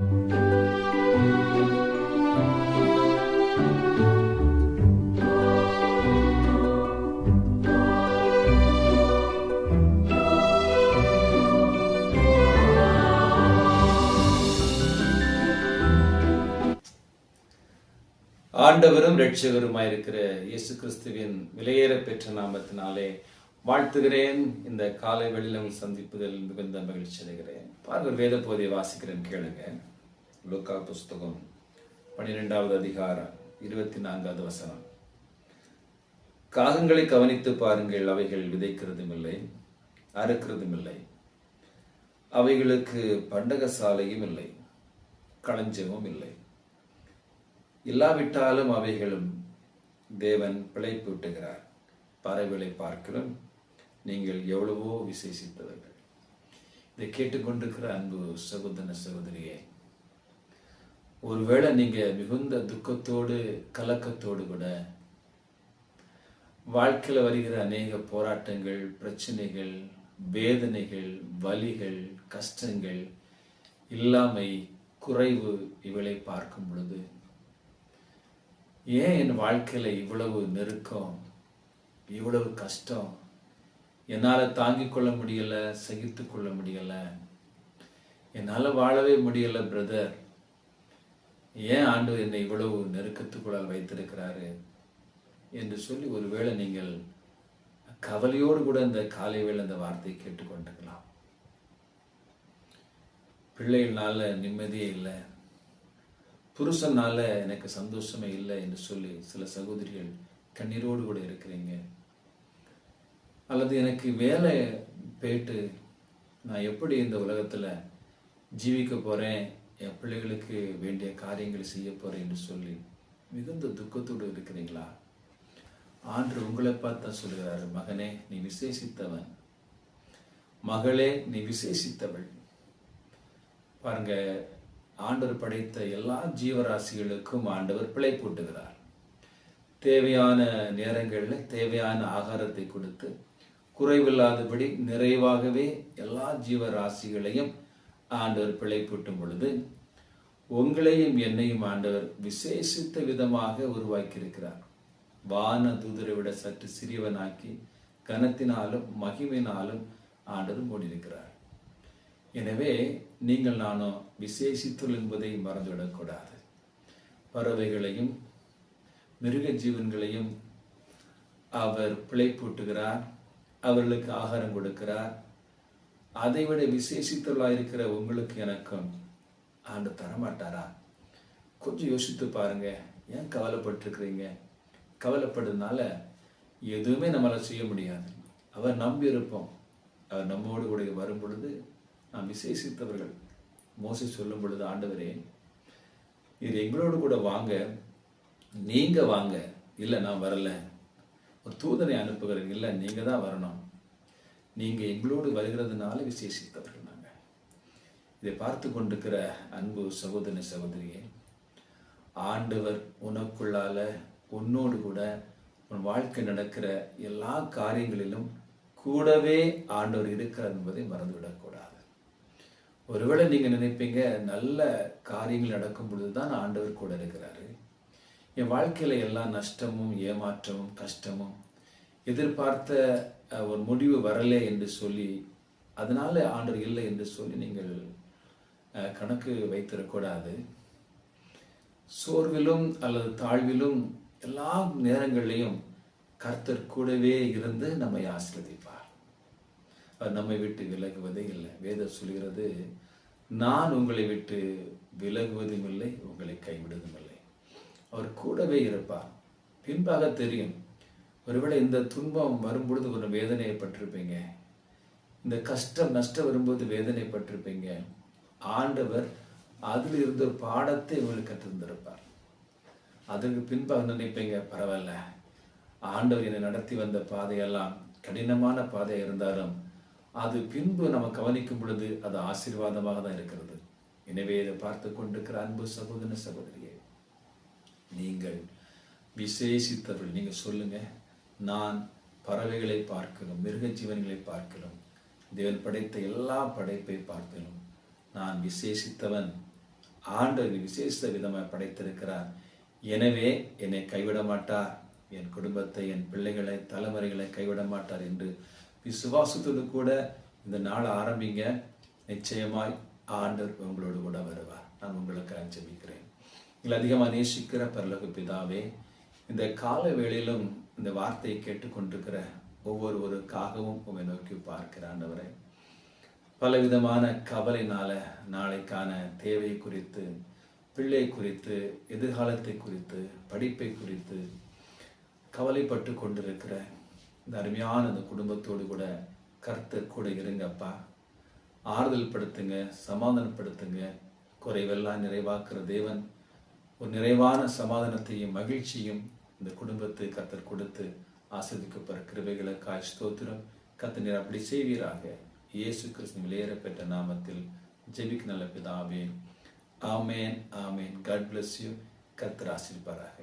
ஆண்டவரும் இரட்சகருமாயிருக்கிற இயேசு கிறிஸ்துவின் விலையேற பெற்ற நாமத்தினாலே வாழ்த்துகிறேன். இந்த காலை வெளியில் உங்கள் சந்திப்புகள் மிகுந்த மகிழ்ச்சி அடைகிறேன். பாருங்கள் வேத போதை வாசிக்கிறேன் கேளுங்க லுக்கா புஸ்தகம் பன்னிரெண்டாவது அதிகாரம் இருபத்தி நான்காவது வசனம். காகங்களை கவனித்து பாருங்கள் அவைகள் விதைக்கிறதும் இல்லை அறுக்கிறதும் இல்லை அவைகளுக்கு பண்டக சாலையும் இல்லை களஞ்சமும் இல்லை. இல்லாவிட்டாலும் அவைகளும் தேவன் பிழைப்பூட்டுகிறார். பறவைகளை பார்க்கிறோம் நீங்கள் எவ்வளவோ விசேஷித்தவர்கள். இதை கேட்டுக்கொண்டிருக்கிற அன்பு சகோதர சகோதரியே ஒருவேளை நீங்க மிகுந்த துக்கத்தோடு கலக்கத்தோடு கூட வாழ்க்கையில் வருகிற அநேக போராட்டங்கள் பிரச்சனைகள் வேதனைகள் வலிகள் கஷ்டங்கள் இல்லாமை குறைவு இவளை பார்க்கும் பொழுது ஏன் என் வாழ்க்கையில் இவ்வளவு நெருக்கம் இவ்வளவு கஷ்டம்? என்னால் தாங்கிக் கொள்ள முடியலை சகித்து கொள்ள முடியல. என்னால் வாழவே முடியலை பிரதர் ஏன் ஆண்டு என்னை இவ்வளவு நெருக்கத்துக்குள்ளால் வைத்திருக்கிறாரு என்று சொல்லி ஒருவேளை நீங்கள் கவலையோடு கூட இந்த காலை வேலை இந்த வார்த்தையை கேட்டுக்கொண்டிருக்கலாம். பிள்ளைகள்னால நிம்மதியே இல்லை. புருஷனால எனக்கு சந்தோஷமே இல்லை என்று சொல்லி சில சகோதரிகள் கண்ணீரோடு கூட இருக்கிறீங்க. அல்லது எனக்கு வேலை போயிட்டு நான் எப்படி இந்த உலகத்தில் ஜீவிக்க போகிறேன் என் பிள்ளைகளுக்கு வேண்டிய காரியங்களை செய்ய போகிறேன் என்று சொல்லி மிகுந்த துக்கத்தோடு இருக்கிறீங்களா? ஆண்டு உங்களை பார்த்தா சொல்கிறாரு மகனே நீ விசேஷித்தவன். மகளே நீ விசேஷித்தவள். பாருங்க ஆண்டவர் படைத்த எல்லா ஜீவராசிகளுக்கும் ஆண்டவர் பிழை போட்டுகிறார் தேவையான நேரங்களில் தேவையான ஆகாரத்தை கொடுத்து குறைவில்லாதபடி நிறைவாகவே எல்லா ஜீவராசிகளையும் ஆண்டவர் பிழைப்பூட்டும் பொழுது உங்களையும் என்னையும் ஆண்டவர் விசேஷித்த விதமாக உருவாக்கியிருக்கிறார். வான தூதரை விட சற்று சிறியவனாக்கி கனத்தினாலும் மகிமையினாலும் ஆண்டவர் மூடியிருக்கிறார். எனவே நீங்கள் நானும் விசேஷித்துள் என்பதை மறந்துவிடக்கூடாது. பறவைகளையும் மிருக ஜீவன்களையும் அவர் பிழைப்பூட்டுகிறார் அவர்களுக்கு ஆகாரம் கொடுக்கிறார் அதைவிட விசேஷித்தவளாக இருக்கிற உங்களுக்கு எனக்கும் ஆண்டு தரமாட்டாரா? கொஞ்சம் யோசித்து பாருங்க. ஏன் கவலைப்பட்டிருக்கிறீங்க? கவலைப்படுறதுனால எதுவுமே நம்மளால் செய்ய முடியாது. அவர் நம்பி இருப்போம். அவர் நம்மோடு கூட வரும் பொழுது நாம் விசேஷித்தவர்கள். மோசி சொல்லும் பொழுது ஆண்டவரே இது எங்களோடு கூட வாங்க. நீங்கள் வாங்க. இல்லை நான் வரல. ஒரு தூதனை அனுப்புகிறேன். இல்லை நீங்கள் தான் வரணும். நீங்கள் எங்களோடு வருகிறதுனால விசேஷித்தவர்கள் நாங்கள் இதை பார்த்து கொண்டிருக்கிற அன்பு சகோதரி சகோதரியே ஆண்டவர் உனக்குள்ளால உன்னோடு கூட உன் வாழ்க்கை நடக்கிற எல்லா காரியங்களிலும் கூடவே ஆண்டவர் இருக்கிறார் என்பதை மறந்துவிடக்கூடாது. ஒருவேளை நீங்கள் நினைப்பீங்க நல்ல காரியங்கள் நடக்கும் பொழுதுதான் ஆண்டவர் கூட இருக்கிறாரு. என் வாழ்க்கையில் எல்லா நஷ்டமும் ஏமாற்றமும் கஷ்டமும் எதிர்பார்த்த ஒரு முடிவு வரலை என்று சொல்லி அதனால ஆண்டர் இல்லை என்று சொல்லி நீங்கள் கணக்கு வைத்திடக்கூடாது சோர்விலும் அல்லது தாழ்விலும் எல்லா நேரங்களிலையும் கர்த்தர் கூடவே இருந்து நம்மை ஆசீர்வதிப்பார். அவர் நம்மை விட்டு விலகுவதே இல்லை. வேதம் சொல்கிறது நான் உங்களை விட்டு விலகுவதும் இல்லை உங்களை கைவிடுவதும் இல்லை. அவர் கூடவே இருப்பார். பின்பாக தெரியும் ஒருவேளை இந்த துன்பம் வரும்பொழுது ஒரு வேதனையப்பட்டிருப்பீங்க இந்த கஷ்டம் நஷ்டம் வரும்போது வேதனைப்பட்டிருப்பீங்க ஆண்டவர் அதில் இருந்த ஒரு பாடத்தை உங்களுக்கு கற்றிருந்திருப்பார் அதற்கு பின்பாக நினைப்பீங்க பரவாயில்ல. ஆண்டவர் என்னை நடத்தி வந்த பாதையெல்லாம் கடினமான பாதை இருந்தாலும் அது பின்பு நம்ம கவனிக்கும் பொழுது அது ஆசீர்வாதமாக தான் இருக்கிறது. எனவே இதை பார்த்து கொண்டிருக்கிற அன்பு சகோதர சகோதரியே நீங்கள் விசேஷித்தவர்கள். நீங்கள் சொல்லுங்கள் நான் பறவைகளை பார்க்கிறோம் மிருக ஜீவன்களை பார்க்கிறோம் தேவன் படைத்த எல்லா படைப்பை பார்க்கிறோம் நான் விசேஷித்தவன் ஆண்டவர் விசேஷித்த விதமாக படைத்திருக்கிறார். எனவே என்னை கைவிட மாட்டார். என் குடும்பத்தை என் பிள்ளைகளை தலைமுறைகளை கைவிட மாட்டார் என்று விசுவாசத்தோடு கூட இந்த நாளை ஆரம்பிங்க. நிச்சயமாய் ஆண்டர் உங்களோடு கூட வருவார். நான் உங்களுக்கு ஜெபிக்கிறேன் நீங்கள் அதிகமாக நேசிக்கிற பரலகு பிதாவே இந்த கால வேளையிலும் இந்த வார்த்தையை கேட்டுக்கொண்டிருக்கிற ஒவ்வொருவருக்காகவும் உண்மை நோக்கி பார்க்கிறாண்டவரை பலவிதமான கவலைனால நாளைக்கான தேவை குறித்து பிள்ளை குறித்து எதிர்காலத்தை குறித்து படிப்பை குறித்து கவலைப்பட்டு கொண்டிருக்கிற இந்த அருமையான இந்த குடும்பத்தோடு கூட கர்த்தர் கூட இருங்கப்பா. ஆறுதல் படுத்துங்க சமாதானப்படுத்துங்க குறைவெல்லாம் நிறைவாக்குற தேவன். ஒரு நிறைவான சமாதானத்தையும் மகிழ்ச்சியும் இந்த குடும்பத்தை கத்தர் கொடுத்து ஆசிரியக்கப்படுற கிருபைகளுக்காய் ஸ்தோத்திரம். கத்தனர் அப்படி செய்வீராக. இயேசு கிறிஸ்து விலையேற பெற்ற நாமத்தில் ஜெபிக்கு நல்ல பிதாவே. ஆமேன் ஆமேன். காட் பிளஸ் யூ கத்தர் ஆசிரிப்பாராக